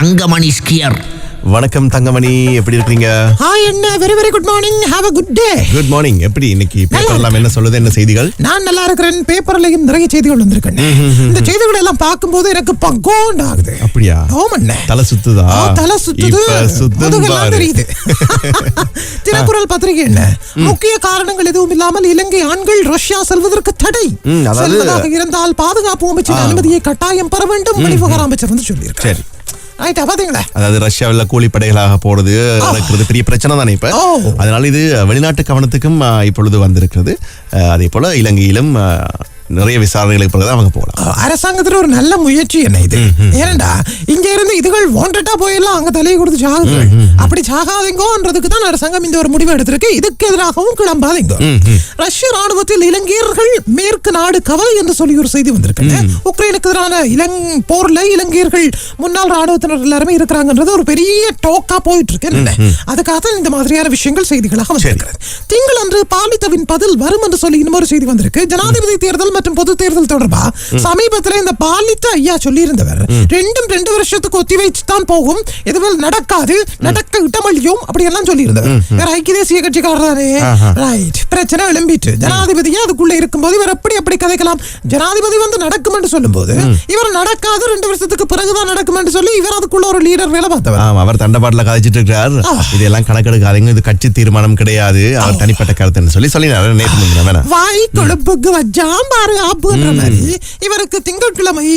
Thangamani skier. வணக்கம் தங்கமணி எப்படி இருக்கீங்க ஹாய் என்ன? Very very good morning have a good day good morning எப்படி இன்னைக்கு பேப்பர்லாம் என்ன சொல்லுது? என்ன செய்திகள்? நான் நல்லா இருக்கிறேன். பேப்பர்லயும் நிறைய செய்திகள் வந்திருக்கேன் இந்த செய்திகள் எல்லாம் பார்க்கும்போது எனக்கு பகோண்ட் ஆகுது. அப்படியா? ஓமண்ணே தலை சுத்துதா? தலை சுத்துது. முதுகெல்லாம். தெரியுது. தினக்குரல் பத்திரிகை என்ன? முக்கிய காரணங்கள் எதுவும் இல்லாமல் இலங்கை ஆண்கள் ரஷ்யா செல்வதற்கு தடை. செல்வதாக இருந்தால் பாதுகாப்பு அமைச்சின் ஆ. அனுமதியை கட்டாயம் பெற வேண்டும் வெளிவிவகார அமைச்சர் வந்து சொல்லியிருக்காரு. ரைட்டா பாத்தீங்களா அதாவது ரஷ்யாவில் கூலிப்படைகளாக போறது நடக்கிறது பெரிய பிரச்சனை தானே இப்ப. அதனால இது வெளிநாட்டு கவனத்துக்கும் இப்பொழுது வந்திருக்கிறது. அதே போல இலங்கையிலும் நிறைய விசாரணைகளுக்கு பிறகு அவங்க போகலாம். அரசாங்கத்துல ஒரு நல்ல முயற்சி என்ன இது? ஏனண்டா இங்க இருந்து இதுகள் வாண்டட்டா போயெல்லாம் அங்க தலையை கொடுத்து சாகுது. அப்படி சாகாதீங்கோன்றதுக்கு தான் அரசாங்கம் இந்த ஒரு முடிவு எடுத்திருக்கு. இதுக்கு எதிராகவும் கிளம்பாதீங்க. ரஷ்ய ராணுவத்தில் இலங்கையர்கள் மேற்கு நாடு கவலை என்று சொல்லி ஒரு செய்தி வந்திருக்கு உக்ரைனுக்கு எதிரான இலங் போர்ல இலங்கையர்கள் முன்னாள் ராணுவத்தினர் எல்லாருமே இருக்கிறாங்கன்றது ஒரு பெரிய டோக்கா போயிட்டு இருக்கு? அதுக்காக இந்த மாதிரியான விஷயங்கள் செய்திகளாக வந்திருக்கிறது. திங்களன்று பாலித்தவின் பதில் வரும் என்று சொல்லி இன்னொரு செய்தி வந்திருக்கு. ஜனாதிபதி தேர்தல் மற்றும் பொது தேர்தல் தொடர்பா? சமீபத்துல இந்த பாலித்த ஐயா சொல்லி இருந்தவர் ரெண்டும் ரெண்டு வருஷத்துக்கு ஒத்தி வச்சு தான் போகும். எதுவும் நடக்காது நடக்க இடமளியும் அப்படி எல்லாம் சொல்லி இருந்தவர் வேற ஐக்கிய தேசிய கட்சிக்காரர் தானே ரைட் பிரச்சனை எழும்பிட்டு ஜனாதிபதியே அதுக்குள்ள இருக்கும்போது இவர் எப்படி அப்படி கதைக்கலாம்? ஜனாதிபதி வந்து நடக்கும் என்று சொல்லும்போது இவர் நடக்காது ரெண்டு வருஷத்துக்கு பிறகுதான் நடக்கும் என்று சொல்லி இவர் அதுக்குள்ள ஒரு லீடர் வேலை பார்த்தவர். அவர் தண்டபாட்டில் கதைச்சிட்டு இருக்கிறார் இதெல்லாம் கணக்கெடுக்காதீங்க இது கட்சி தீர்மானம் கிடையாது. அவர் தனிப்பட்ட கருத்துன்னு சொல்லி சொல்லினாரு. நேற்று வாய் கொழுப்புக்கு வச்சாம் பாரு ஆப்புன்ற மாதிரி. இவருக்கு திங்கட்கிழமை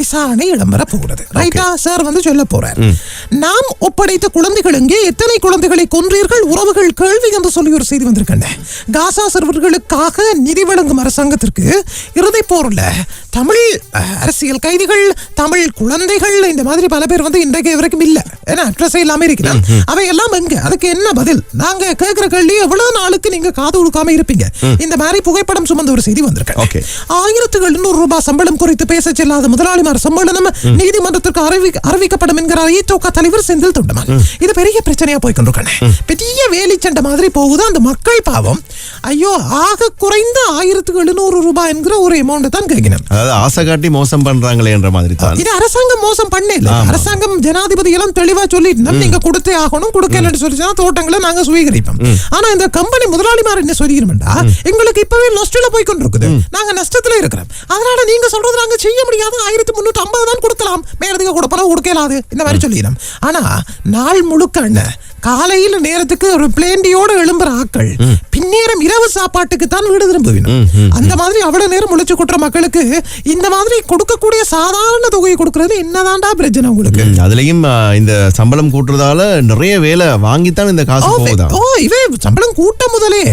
விசாரணை இடம்பெற போகிறது. ரைட்டா சார் வந்து சொல்ல போறார். நாம் ஒப்படைத்த குழந்தைகள் எங்கே? எத்தனை குழந்தைகளை கொன்றீர்கள்? உறவுகள் கேள்வி என்று சொல்லி ஒரு செய்தி வந்திருக்கேன் காசா சிறுவர்களுக்காக நிதி வழங்கும் அரசாங்கத்திற்கு இறுதி போர்ல தமிழ் அரசியல் கைதிகள் தமிழ் குழந்தைகள் இந்த மாதிரி பல பேர் வந்து இன்றைக்கு வரைக்கும் இல்ல. ஏன்னா அட்ரஸே இல்லாம இருக்கிறான் அவை எல்லாம் எங்க? அதுக்கு என்ன பதில்? நாங்க கேட்கிற கேள்வி எவ்வளவு நாளுக்கு நீங்க காது கொடுக்காம இருப்பீங்க? இந்த மாதிரி புகைப்படம் சுமந்த ஒரு செய்தி வந்திருக்கு. ஆயிரத்து எழுநூறு ரூபாய் சம்பளம் குறித்து பேச செல்லாத முதலாளிமார் சம்மேளனம் நீதிமன்றத்திற்கு அறிவி- அறிவிக்கப்படும் என்கிறார் ஈத்தோகா தலைவர் செந்தில் தொண்டமான். இது பெரிய பிரச்சனையா போய் கொண்டிருக்கேன் பெரிய வேலிச்சண்டை மாதிரி போகுது. அந்த மக்கள் பாவம் ஐயோ ஆக குறைந்த ஆயிரத்து எழுநூறு ரூபாய் என்கிற ஒரு அமௌண்ட் தான் கேட்கணும் அதாவது ஆசை காட்டி மோசம் பண்றாங்களே என்ற மாதிரி தான். இது அரசாங்கம் மோசம் பண்ணல அரசாங்கம் ஜனாதிபதி எல்லாம் தெளிவா சொல்லிட்டு நீங்க கொடுத்தே ஆகணும் கொடுக்கலன்னு சொல்லிச்சுன்னா தோட்டங்களை நாங்க சுவீகரிப்போம். ஆனா இந்த கம்பெனி முதலாளிமார் என்ன சொல்லிக்கிறோம்டா எங்களுக்கு இப்பவே நஷ்டத்துல போய் கொண்டிருக்குது. நாங்க நஷ்டத்துல இருக்கிறோம். அதனால நீங்க சொல்றது நாங்க செய்ய முடியாது. ஆயிரத்தி முன்னூத்தி ஐம்பது தான் கொடுக்கலாம். மேலதிக கொடுப்பலாம் கொடுக்கலாது. இந்த மாதிரி சொல்லிடும் ஆனா நாள் முழுக்க காலையில நேரத்துக்கு ஒரு பிளேண்டியோட எழும்புற ஆக்கள். பின்னேரம் இரவு சாப்பாட்டுக்கு தான் வீடு திரும்புவினும் அந்த மாதிரி அவ்வளவு நேரம் முழிச்சு கொட்டுற மக்களுக்கு இந்த மாதிரி கொடுக்கக்கூடிய சாதாரண தொகையை கொடுக்கறது என்னதான்டா பிரச்சனை உங்களுக்கு? அதுலயும் இந்த சம்பளம் கூட்டுறதால நிறைய வேலை வாங்கித்தான் இந்த காசு ஓ, போகுதா? ஓ இவே சம்பளம் கூட்ட முதலே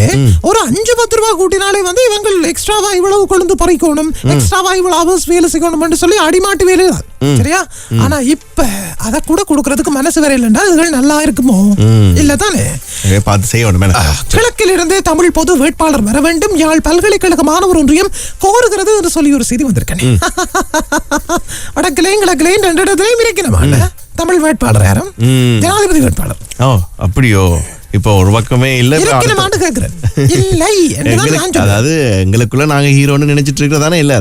ஒரு அஞ்சு பத்து ரூபாய் கூட்டினாலே வந்து இவங்க எக்ஸ்ட்ராவா இவ்வளவு கொழுந்து பறிக்கணும் எக்ஸ்ட்ராவா இவ்வளவு அவர்ஸ் வேலை செய்யணும்னு சொல்லி அடிமாட்டு வேலை தான் சரியா? ஆனா இப்ப அத கூட கொடுக்கறதுக்கு மனசு வர இல்லைன்னா இதுகள் நல்லா இருக்குமோ? இல்ல தானே எனவே பார்த்து செய்ய வேண்டும் என்ன? கிழக்கில் இருந்து தமிழ் பொது வேட்பாளர் வர வேண்டும். யாழ் பல்கலைக்கழக மாணவர் ஒன்றியம் கோருகிறது என்று சொல்லி ஒரு செய்தி வந்திருக்கேன். வடக்கிலேயும் கிழக்கிலேயும் ரெண்டு இடத்துலயும் இருக்கணுமா தமிழ் வேட்பாளர் யாரும்? ஜனாதிபதி வேட்பாளர். ஓ அப்படியோ. இப்போ ஒரு பக்கமே இல்ல. அதாவது எங்களுக்குள்ள நாங்க ஹீரோன்னு நினைச்சிட்டு இருக்கிறதானே இல்ல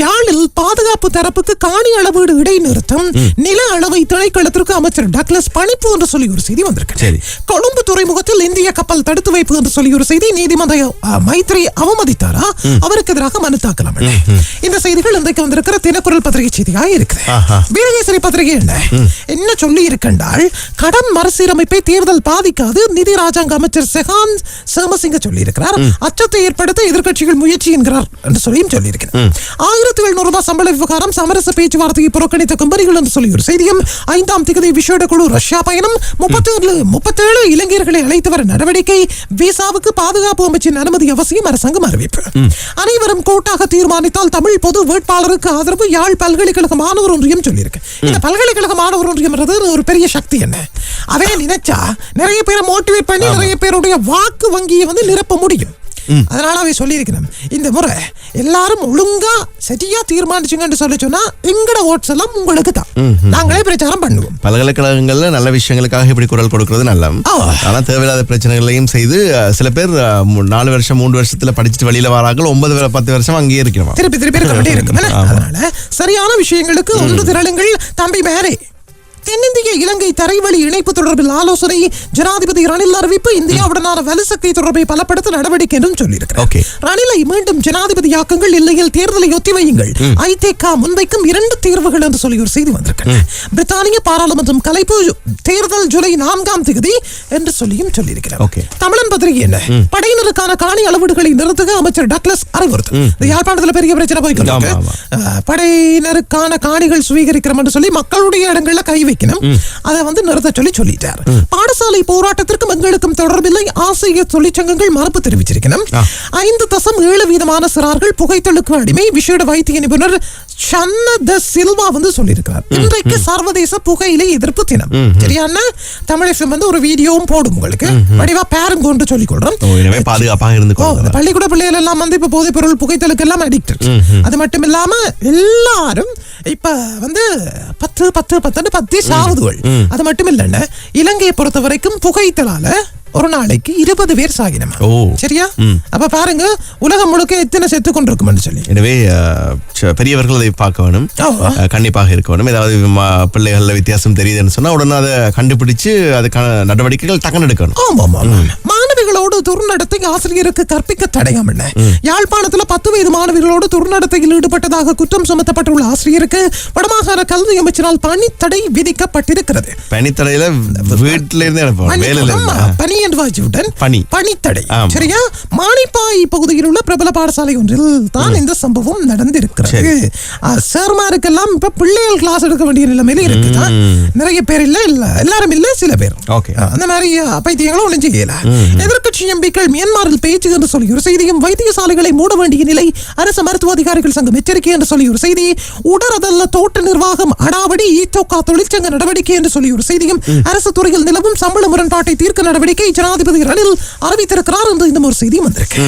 யாழில் பாதுகாப்பு தரப்புக்கு காணி அளவீடு இடைநிறுத்தம் நில அளவை திணைக்களத்திற்கு அமைச்சர் டக்ளஸ் பணிப்பு என்று சொல்லி ஒரு செய்தி வந்திருக்கு. கொழும்பு துறைமுகத்தில் இந்திய கப்பல் தடுத்து வைப்பு என்று சொல்லி ஒரு செய்தி நீதிமன்ற மைத்ரி அவமதித்தாரா? அவருக்கு எதிராக மனு தாக்கலாம் இந்த செய்திகள் இன்றைக்கு வந்திருக்கிற தினக்குரல் பத்திரிகை செய்தியாக இருக்குது. வீரகேசரி பத்திரிகை என்ன? என்ன சொல்லி இருக்கின்றால் கடன் மறுசீரமைப்பை தேர்தல் பாதிக்காது. நிதி ராஜாங்க அமைச்சர் செகான் சேமசிங்க சொல்லியிருக்கிறார். அச்சத்தை ஏற்படுத்த எதிர்க்கட்சிகள் முயற்சி என்கிறார் என்று சொல்லியும் சொல்லியிருக்கிறார். ஆயிரத்தி எழுநூறு ரூபாய் சம்பள விவகாரம் சமரச பேச்சுவார்த்தையை புறக்கணித்த கம்பெனிகள் என்று சொல்லி ஒரு செய்தியும் ஐந்தாம் திகதி விசேட குழு ரஷ்யா பயணம் முப்பத்தேழு முப்பத்தேழு இளைஞர்களை அழைத்து வர நடவடிக்கை விசாவுக்கு பாதுகாப்பு அமைச்சின் அனுமதி அவசியம் அரசாங்கம் அறிவிப்பு. அனைவரும் கூட்டாக தீர்மானித்தால் தமிழ் பொது வேட்பாளருக்கு ஆதரவு யாழ் பல்கலைக்கழக மாணவர் ஒன்றியம் சொல்லியிருக்கு. இந்த பல்கலைக்கழக மாணவர் ஒன்றியம்ன்றது ஒரு பெரிய சக்தி என்ன? அதே நினைச்சா நிறைய பேரை மோட்டிவேட் பண்ணி நிறைய பேருடைய வாக்கு வங்கியை வந்து நிரப்ப முடியும். அதனால அவை சொல்லியிருக்கிறேன். இந்த முறை எல்லாரும் ஒழுங்கா சரியா தீர்மானிச்சுங்கன்னு சொல்லி சொன்னா எங்கட ஓட்ஸ் எல்லாம் உங்களுக்கு தான் நாங்களே பிரச்சாரம் பண்ணுவோம். பல்கலைக்கழகங்கள்ல நல்ல விஷயங்களுக்காக இப்படி குரல் கொடுக்கிறது நல்ல. ஆனா தேவையில்லாத பிரச்சனைகளையும் செய்து சில பேர் நாலு வருஷம் மூன்று வருஷத்துல படிச்சுட்டு வெளியில வராங்க ஒன்பது பத்து வருஷம் அங்கேயே இருக்கணும்? திருப்பி திருப்பி இருக்க வேண்டி இருக்கும்? அதனால சரியான விஷயங்களுக்கு ஒன்று திரளுங்கள் தம்பி மேரே தென்னிந்திய இலங்கை தரைவழி இணைப்பு தொடர்பில் ஆலோசனை ஜனாதிபதி ரணில் அறிவிப்பு இந்தியாவுடனான வலுசக்தி தொடர்பை பலப்படுத்த நடவடிக்கை என்றும் சொல்லியிருக்கிறார். ரணிலை மீண்டும் ஜனாதிபதியாக்குங்கள் இல்லையில் தேர்தலை ஒத்திவையுங்கள் ஐதேகா முன்வைக்கும் இரண்டு தேர்வுகள் என்று சொல்லி ஒரு செய்தி வந்திருக்கிறது. பிரித்தானிய பாராளுமன்றம் கலைப்பு தேர்தல் ஜூலை நான்காம் தேதி என்று சொல்லியும் சொல்லியிருக்கிறார். தமிழன் பத்திரிகை என்ன? படையினருக்கான காணி அளவீடுகளை நிறுத்துக அமைச்சர் டக்ளஸ் அறிவுறுத்து இந்த யாழ்ப்பாணத்துல பெரிய பிரச்சனை போய்க்கு ஆமா, ஆமா. படையினருக்கான காணிகள் சுவீகரிக்கிறோம் என்று சொல்லி மக்களுடைய இடங்கள்ல கை வைக்கணும். அதை வந்து நிறுத்த சொல்லி சொல்லிட்டார். பாடசாலை போராட்டத்திற்கும் எங்களுக்கும் தொடர்பில்லை. ஆசிரியர் தொழிற்சங்கங்கள் மறுப்பு தெரிவிச்சிருக்கணும். ஐந்து தசம் ஏழு வீதமான சிறார்கள் புகைத்தலுக்கு அடிமை. விசேட வைத்திய நிபுணர் சன்ன த சில்வா வந்து சொல்லியிருக்கிறார். இன்றைக்கு சர்வதேச புகையிலை எதிர்ப்பு தினம். சரியான தமிழகம் வந்து ஒரு வீடியோவும் போடும் உங்களுக்கு. வடிவா பேருங்கொண்டு சொல்லிக் கொள்றோம் பாதுகாப்பாக இருந்து. பள்ளிக்கூட பிள்ளைகள் எல்லாம் வந்து இப்ப போதைப் பொருள் புகைத்தலுக்கு எல்லாம் அடிக்டட் அது மட்டும் இல்லாம எல்லாரும் இப்ப வந்து பத்து பத்து பத்துன்னு பத்து சாவுதுகள். அது மட்டும் இல்லைன்னு இலங்கையை பொறுத்த வரைக்கும் புகைத்தலால ஒரு நாளைக்கு இருபது பேர் சாகினமா? ஓ. சரியா? அப்ப பாருங்க உலகம் முழுக்க எத்தனை செத்து கொண்டிருக்கும்னு சொல்லி. எனவே பெரியவர்கள் அதை பார்க்க வேணும். கண்டிப்பாக இருக்க வேணும். ஏதாவது பிள்ளைகள்ல வித்தியாசம் தெரியுதுன்னு சொன்னா உடனே அதை கண்டுபிடிச்சு அதுக்கான நடவடிக்கைகள் டக்குன்னு எடுக்கணும். மாணவிகளோடு துர்நடத்தை ஆசிரியருக்கு கற்பிக்க தடையாம் என்ன? யாழ்ப்பாணத்துல பத்து வயது மாணவிகளோடு துர்நடத்தையில் ஈடுபட்டதாக குற்றம் சுமத்தப்பட்டுள்ள ஆசிரியருக்கு வடமாகாண கல்வி அமைச்சரால் பணித்தடை விதிக்கப்பட்டிருக்கிறது. பனித்தடையில வீட்டுல இருந்து. பணி. பணித்தடை. சரியா? மானிப்பாய் பகுதியில் உள்ள பிரபல பாடசாலை ஒன்றில் தான் இந்த சம்பவம் நடந்திருக்கிறது. சார்மாருக்கெல்லாம் இப்ப பிள்ளைகள் கிளாஸ் எடுக்க வேண்டிய நிலைமையில இருக்குதா? நிறைய பேர் இல்ல இல்ல எல்லாரும் இல்ல சில பேர். அந்த மாதிரி பைத்தியங்களும் ஒன்றும் செய்யல. எதிர்க்கட்சி எம்பிக்கள் மியான்மரில் பேச்சு என்று சொல்லி ஒரு செய்தியும் வைத்தியசாலைகளை மூட வேண்டிய நிலை அரசு மருத்துவ அதிகாரிகள் சங்கம் எச்சரிக்கை என்று சொல்லி ஒரு செய்தி உடரதல்ல தோட்ட நிர்வாகம் அடாவடி ஈட்டோக்கா தொழிற்சங்க நடவடிக்கை என்று சொல்லி ஒரு செய்தியும் அரசு துறையில் நிலவும் சம்பள முரண்பாட்டை தீர்க்க நடவடிக்கை ஜனாதிபதி ரணில் அறிவித்திருக்கிறார் என்று இந்த ஒரு செய்தியும் வந்திருக்கு.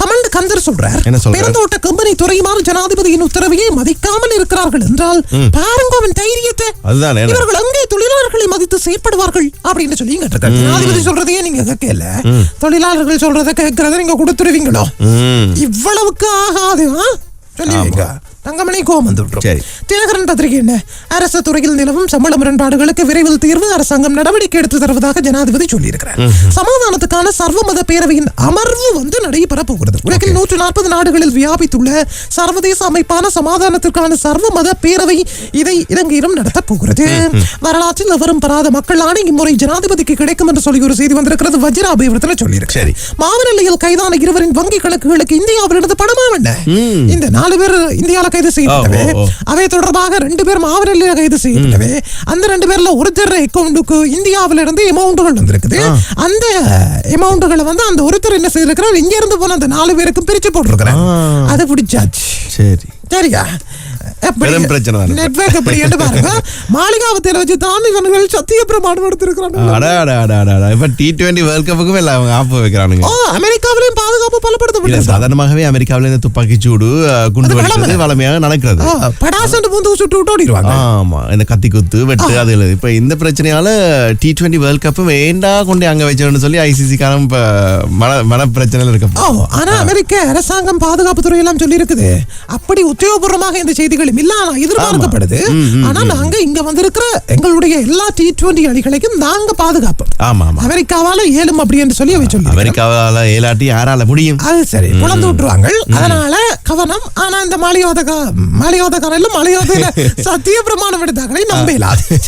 கமண்ட் கந்தர் சொல்றார்? பெருந்தோட்ட கம்பெனி துறையுமாறு ஜனாதிபதியின் உத்தரவையே மதிக்காமல் இருக்கிறார்கள் என்றால் பாருங்க அவன் தைரியத்தை. இவர்கள் அங்கே தொழிலாளர்களை மதித்து செயற்படுவார்கள் அப்படின்னு சொல்லி கேட்டிருக்காரு ஜனாதிபதி சொல்றதையே நீங்க கேட்கல தொழிலாளர்கள் சொல்றதை கேட்கறத நீங்க கொடுத்துருவீங்களோ. இவ்வளவுக்கு ஆகாது ஆ? தங்கமணி விட்டுரும். சரி. தினகரன் பத்திரிகை என்ன? அரசு துறையில் நிலவும் சம்பள முரண்பாடுகளுக்கு விரைவில் தீர்வு அரசாங்கம் நடவடிக்கை எடுத்து தருவதாக ஜனாதிபதி சொல்லியிருக்கிறார். சமாதானத்துக்கான சர்வமத பேரவையின் அமர்வு வந்து நடைபெற போகிறது. உலகில் நூற்று நாற்பது நாடுகளில் வியாபித்துள்ள சர்வதேச அமைப்பான சமாதானத்திற்கான சர்வமத பேரவை இதை இலங்கையிலும் நடத்தப் போகிறது. வரலாற்றில் எவரும் பெறாத மக்கள் ஆணை இம்முறை ஜனாதிபதிக்கு கிடைக்கும் என்று சொல்லி ஒரு செய்தி வந்திருக்கிறது வஜ்ர அபிவிருத்தல சொல்லியிருக்கு. சரி. மாவநிலையில் கைதான இருவரின் வங்கி கணக்குகளுக்கு இந்தியாவிலிருந்து பணமா இந்த நாலு பேர் இந்தியால கைது ஓ. அவை தொடர்பாக ரெண்டு பேர் மாவட்டத்தில் கைது செய்யப்பட்டவே அந்த ரெண்டு பேர்ல ஒருத்தர் அக்கௌண்ட்டுக்கு இந்தியாவில இருந்து அமௌண்ட்டுகள் வந்திருக்குது. அந்த அமௌண்ட்டுகளை வந்து அந்த ஒருத்தர் என்ன செய்திருக்கிறார்? இங்க இருந்து போன அந்த நாலு பேருக்கும் பிரிச்சு போட்டிருக்கிறார். அது பிடிச்சாச்சு. சரி. சரியா பெரும் பிரச்சனை தானே. நெட்வொர்க் எப்படி என்று பாருங்க. மாளிகாவத்தில் வச்சு தான் இவர்கள் சத்திய பிரமாணம் எடுத்திருக்கிறாங்க அடா அடா அடா அடா, அடா. இப்ப டி டுவெண்டி வேர்ல்ட் கப்புக்கும் எல்லாம் அவங்க ஆப்பு வைக்கிறானுங்க. ஓ அமெரிக்காவிலையும் பாதுகாப்பு இல்ல பலப்படுத்தப்பட்டது சாதாரணமாகவே அமெரிக்காவில இந்த துப்பாக்கி சூடு குண்டு வளமை. வளமையாக நடக்கிறது. படாசண்டு பூந்து சுட்டு விட்டு ஓடிடுவாங்க. ஆமா இந்த கத்தி குத்து வெட்டு அது இல்ல. இப்ப இந்த பிரச்சனையால டி டுவெண்டி வேர்ல்ட் கப் வேண்டா கொண்டு அங்க வச்சோம்னு சொல்லி ஐசிசி காரம் மன மன பிரச்சனையில இருக்க ஆனா அமெரிக்க அரசாங்கம் பாதுகாப்பு துறை எல்லாம் சொல்லி இருக்குது அப்படி உத்தியோகபூர்வமாக இந்த செய்திகள் ஆனா எதிர்பார்க்கப்படுது. ஆனா நாங்க இங்க வந்திருக்கிற எங்களுடைய எல்லா டி டுவெண்டி அணிகளையும் நாங்க பாதுகாப்போம். ஆமா அமெரிக்காவால ஏலும் அப்படி என்று சொல்லி சொல்லி அமெரிக்காவால ஏலாட்டி யாரால முடியும். அது சரி குழந்து விட்டுருவாங்க அதனால கவனம் ஆனா இந்த மாளிகாத மாளிகாதக்காரில் மாளிகாதையில சத்திய பிரமாணம் எடுத்தாங்களே நம்ப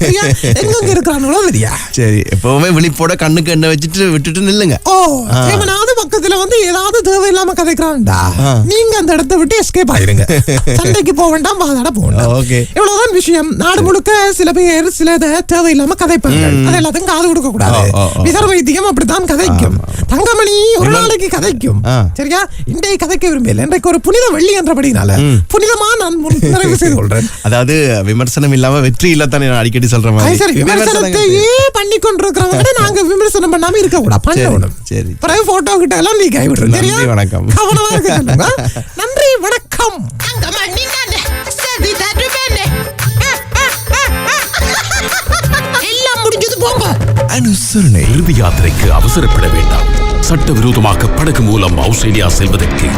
சரியா? எங்கெங்க இருக்கிறாங்களோ தெரியா? சரி எப்பவுமே விழிப்போட கண்ணுக்கு எண்ணெய் வச்சுட்டு விட்டுட்டு நில்லுங்க. ஓ எவனாவது பக்கத்துல வந்து ஏதாவது தேவையில்லாம கதைக்கிறான்டா. நீங்க அந்த இடத்தை விட்டு எஸ்கேப் ஆயிருங்க சண்டைக்கு போக வேண்டாம் ஓகே. இவ்வளவுதான் விஷயம். நாடு முழுக்க சில பேர் சில தேவையில்லாம கதைப்பாங்க அது எல்லாத்தையும் காது கொடுக்க கூடாது. விதர் வைத்தியம் அப்படித்தான் கதைக்கும். தங்கமணி ஒரு நாளைக்கு கதைக்கும். சரியா? இன்றைய கதைக்க விரும்பல இன்றைக்கு ஒரு புனித வெள்ளி என்றபடினால புனிதமா நான் நிறைவு செய்து கொள்றேன். அதாவது விமர்சனம் இல்லாம வெற்றி இல்லத்தானே நான் அடிக்கடி சொல்ற மாதிரி? சரி. விமர்சனத்தையே பண்ணி கொண்டிருக்கிறவங்க நாங்க விமர்சனம் பண்ணாம இருக்க கூடாது. பண்ணணும். சரி. பிறகு போட்டோ கிட்ட எல்லாம் நீ கைவிடுற நன்றி, சரியா? வணக்கம். கவனமா இருக்க சொல்லுங்க. நன்றி வணக்கம். எல்லாம் முடிஞ்சது போங்க அனுசரணை இறுதி யாத்திரைக்கு அவசரப்பட வேண்டாம். சட்டவிரோதமாக படகு மூலம் ஆஸ்திரேலியா செல்வதற்கு